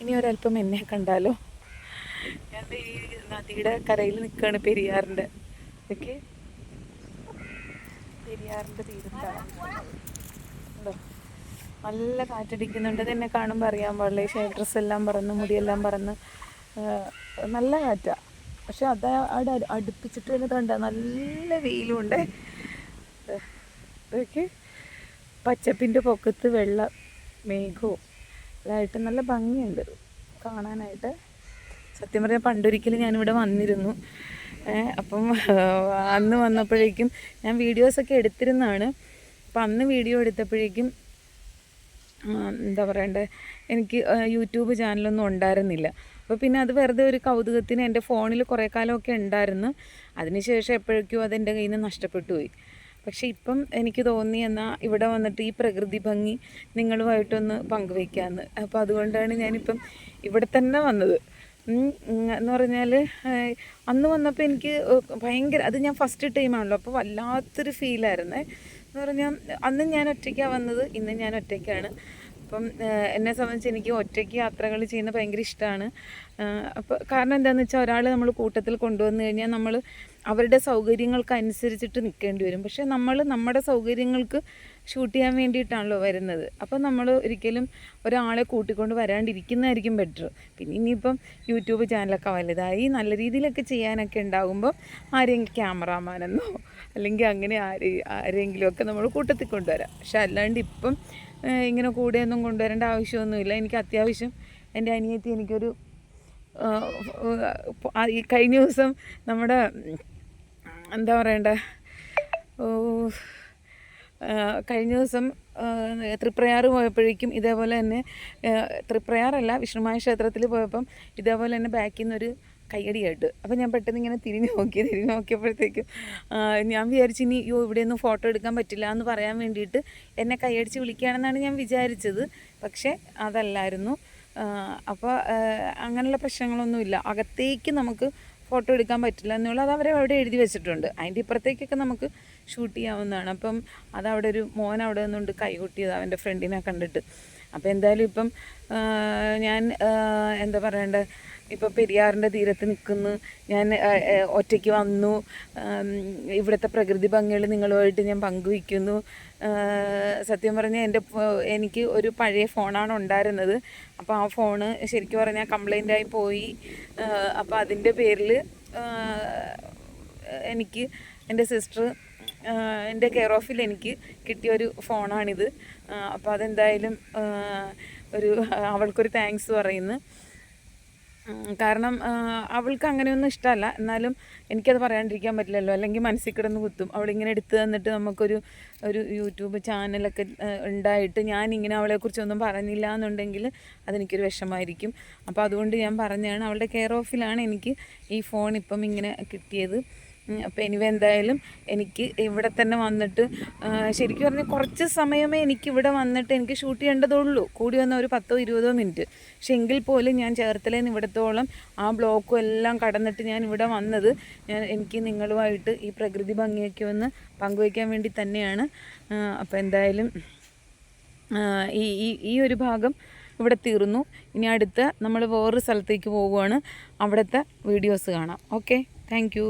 ഇനി ഒരല്പം എന്നെ കണ്ടാലോ? ഞാൻ ഈ നദിയുടെ കരയിൽ നിൽക്കുകയാണ് പെരിയാറിന്റെ. ഓക്കെ പെരിയാറിന്റെ തീരത്താണ്. നല്ല കാറ്റടിക്കുന്നുണ്ട്. എന്നെ കാണുമ്പോൾ അറിയാൻ പാടില്ല. ഈ ഡ്രസ്സ് എല്ലാം പറന്ന് മുടിയെല്ലാം പറന്ന് നല്ല കാറ്റാണ് പക്ഷെ അത് അവിടെ അടുപ്പിച്ചിട്ട് തന്നെ കണ്ട നല്ല വെയിലുണ്ട് ഇതൊക്കെ പച്ചപ്പിന്റെ പൊക്കത്ത് വെള്ള മേഘവും ഇതായിട്ട് നല്ല ഭംഗിയുണ്ട്. കാണാനായിട്ട്. സത്യം പറഞ്ഞാൽ പണ്ടൊരിക്കലും ഞാനിവിടെ വന്നിരുന്നു. അപ്പം അന്ന് വന്നപ്പോഴേക്കും ഞാൻ വീഡിയോസൊക്കെ എടുത്തിരുന്നതാണ്. അപ്പം അന്ന് വീഡിയോ എടുത്തപ്പോഴേക്കും എന്താ പറയണ്ടേ എനിക്ക് യൂട്യൂബ് ചാനലൊന്നും ഉണ്ടായിരുന്നില്ല. അപ്പോൾ പിന്നെ അത് വെറുതെ ഒരു കൗതുകത്തിന് എന്റെ ഫോണിൽ കുറേ കാലമൊക്കെ ഉണ്ടായിരുന്നു. അതിനുശേഷം എപ്പോഴേക്കും അതെന്റെ കയ്യിൽ നിന്ന് നഷ്ടപ്പെട്ടു പോയി. പക്ഷെ ഇപ്പം എനിക്ക് തോന്നി എന്നാൽ ഇവിടെ വന്നിട്ട് ഈ പ്രകൃതി ഭംഗി നിങ്ങളുമായിട്ടൊന്ന് പങ്കുവയ്ക്കാമെന്ന് അപ്പോൾ അതുകൊണ്ടാണ് ഞാനിപ്പം ഇവിടെ തന്നെ വന്നത്. എന്ന് പറഞ്ഞാൽ അന്ന് വന്നപ്പോൾ എനിക്ക് ഭയങ്കര അത് ഞാൻ ഫസ്റ്റ് ടൈമാണല്ലോ അപ്പോൾ വല്ലാത്തൊരു ഫീലായിരുന്നേ എന്ന് പറഞ്ഞാൽ അന്ന് ഞാൻ ഒറ്റയ്ക്കാണ് വന്നത് ഇന്ന് ഞാൻ ഒറ്റയ്ക്കാണ്. അപ്പം എന്നെ സംബന്ധിച്ച് എനിക്ക് ഒറ്റയ്ക്ക് യാത്രകൾ ചെയ്യുന്നത് ഭയങ്കര ഇഷ്ടമാണ് അപ്പോൾ കാരണം എന്താണെന്ന് വെച്ചാൽ ഒരാൾ നമ്മൾ കൂട്ടത്തിൽ കൊണ്ടുവന്നു കഴിഞ്ഞാൽ നമ്മൾ അവരുടെ സൗകര്യങ്ങൾക്ക് അനുസരിച്ചിട്ട് നിൽക്കേണ്ടി വരും. പക്ഷേ നമ്മൾ നമ്മുടെ സൗകര്യങ്ങൾക്ക് ഷൂട്ട് ചെയ്യാൻ വേണ്ടിയിട്ടാണല്ലോ വരുന്നത്. അപ്പം നമ്മൾ ഒരിക്കലും ഒരാളെ കൂട്ടിക്കൊണ്ട് വരാണ്ടിരിക്കുന്നതായിരിക്കും ബെറ്റർ പിന്നെ ഇനിയിപ്പം യൂട്യൂബ് ചാനലൊക്കെ വലുതായി നല്ല രീതിയിലൊക്കെ ചെയ്യാനൊക്കെ ഉണ്ടാകുമ്പോൾ ആരെങ്കിലും ക്യാമറാമാനെന്നോ അല്ലെങ്കിൽ അങ്ങനെ ആരെ ആരെങ്കിലുമൊക്കെ നമ്മൾ കൂട്ടത്തിൽ കൊണ്ടുവരാം. പക്ഷെ അല്ലാണ്ട് ഇപ്പം ഇങ്ങനെ കൂടെയൊന്നും കൊണ്ടുവരേണ്ട ആവശ്യമൊന്നുമില്ല. എനിക്ക് അത്യാവശ്യം എന്റെ അനിയത്തി എനിക്കൊരു ഈ കഴിഞ്ഞ ദിവസം നമ്മുടെ എന്താ പറയണ്ടേ? ഓ കഴിഞ്ഞ ദിവസം തൃപ്രയാറ് പോയപ്പോഴേക്കും ഇതേപോലെ തന്നെ തൃപ്രയാറല്ല വിഷ്ണുമായ ക്ഷേത്രത്തിൽ പോയപ്പം ഇതേപോലെ തന്നെ ബാക്കിൽ നിന്നൊരു കയ്യടി കേട്ട് അപ്പം ഞാൻ പെട്ടെന്ന് ഇങ്ങനെ തിരിഞ്ഞു നോക്കി തിരിഞ്ഞു നോക്കിയപ്പോഴത്തേക്കും ഞാൻ വിചാരിച്ചു ഇനി യോ ഇവിടെയൊന്നും ഫോട്ടോ എടുക്കാൻ പറ്റില്ല എന്ന് പറയാൻ വേണ്ടിയിട്ട് എന്നെ കൈയടിച്ച് വിളിക്കുകയാണെന്നാണ് ഞാൻ വിചാരിച്ചത്. പക്ഷേ അതല്ലായിരുന്നു. അപ്പോൾ അങ്ങനെയുള്ള പ്രശ്നങ്ങളൊന്നുമില്ല. അകത്തേക്ക് നമുക്ക് ഫോട്ടോ എടുക്കാൻ പറ്റില്ല എന്നുള്ളത് അത് അവരെ അവിടെ എഴുതി വെച്ചിട്ടുണ്ട്. അതിന്റെ ഇപ്പുറത്തേക്കൊക്കെ നമുക്ക് ഷൂട്ട് ചെയ്യാവുന്നതാണ്. അപ്പം അതവിടെ ഒരു മോൻ അവിടെ നിന്നുകൊണ്ട് കൈകൊട്ടിയത് അവന്റെ ഫ്രണ്ടിനെ കണ്ടിട്ട്. അപ്പോൾ എന്തായാലും ഇപ്പം ഞാൻ എന്താ പറയണ്ടേ? ഇപ്പം പെരിയാറിന്റെ തീരത്ത് നിൽക്കുന്നു ഞാൻ ഒറ്റയ്ക്ക് വന്നു. ഇവിടുത്തെ പ്രകൃതി ഭംഗികൾ നിങ്ങളുമായിട്ട് ഞാൻ പങ്കുവയ്ക്കുന്നു. സത്യം പറഞ്ഞാൽ എന്റെ എനിക്ക് ഒരു പഴയ ഫോണാണ് ഉണ്ടായിരുന്നത്. അപ്പോൾ ആ ഫോണ് ശരിക്കും പറഞ്ഞാൽ കംപ്ലൈന്റായി പോയി. അപ്പോൾ അതിന്റെ പേരിൽ എനിക്ക് എന്റെ സിസ്റ്റർ എന്റെ കെയർ ഓഫിൽ എനിക്ക് കിട്ടിയ ഒരു ഫോണാണിത് അപ്പോൾ അതെന്തായാലും ഒരു അവൾക്കൊരു താങ്ക്സ് പറയുന്നു. കാരണം അവൾക്ക് അങ്ങനെയൊന്നും ഇഷ്ടമല്ല. എന്നാലും എനിക്കത് പറയാണ്ടിരിക്കാൻ പറ്റില്ലല്ലോ. അല്ലെങ്കിൽ മനസ്സിൽ കിടന്ന് കുത്തും. അവളിങ്ങനെ എടുത്തു തന്നിട്ട് നമുക്കൊരു ഒരു യൂട്യൂബ് ചാനലൊക്കെ ഉണ്ടായിട്ട് ഞാനിങ്ങനെ അവളെക്കുറിച്ചൊന്നും പറഞ്ഞില്ല എന്നുണ്ടെങ്കിൽ അതെനിക്കൊരു വിഷമായിരിക്കും അപ്പോൾ അതുകൊണ്ട് ഞാൻ പറഞ്ഞാണ് അവളുടെ കെയർ ഓഫിലാണ് എനിക്ക് ഈ ഫോൺ ഇപ്പം ഇങ്ങനെ കിട്ടിയത്. അപ്പോൾ ഇനി എന്തായാലും എനിക്ക് ഇവിടെ തന്നെ വന്നിട്ട് ശരിക്കും പറഞ്ഞാൽ കുറച്ച് സമയമേ എനിക്ക് ഇവിടെ വന്നിട്ട് എനിക്ക് ഷൂട്ട് ചെയ്യേണ്ടതുള്ളൂ. കൂടി വന്ന ഒരു പത്തോ ഇരുപതോ മിനിറ്റ് പക്ഷെ എങ്കിൽ പോലും ഞാൻ ചേർത്തലേന്ന് ഇവിടത്തോളം ആ ബ്ലോക്കും എല്ലാം കടന്നിട്ട് ഞാൻ ഇവിടെ വന്നത് ഞാൻ എനിക്ക് നിങ്ങളുമായിട്ട് ഈ പ്രകൃതി ഭംഗിയൊക്കെ ഒന്ന് പങ്കുവയ്ക്കാൻ വേണ്ടി തന്നെയാണ്. അപ്പോൾ എന്തായാലും ഈ ഈ ഒരു ഭാഗം ഇവിടെ തീർന്നു. ഇനി അടുത്ത നമ്മൾ വേറൊരു സ്ഥലത്തേക്ക് പോവുകയാണ്. അവിടുത്തെ വീഡിയോസ് കാണാം. Okay thank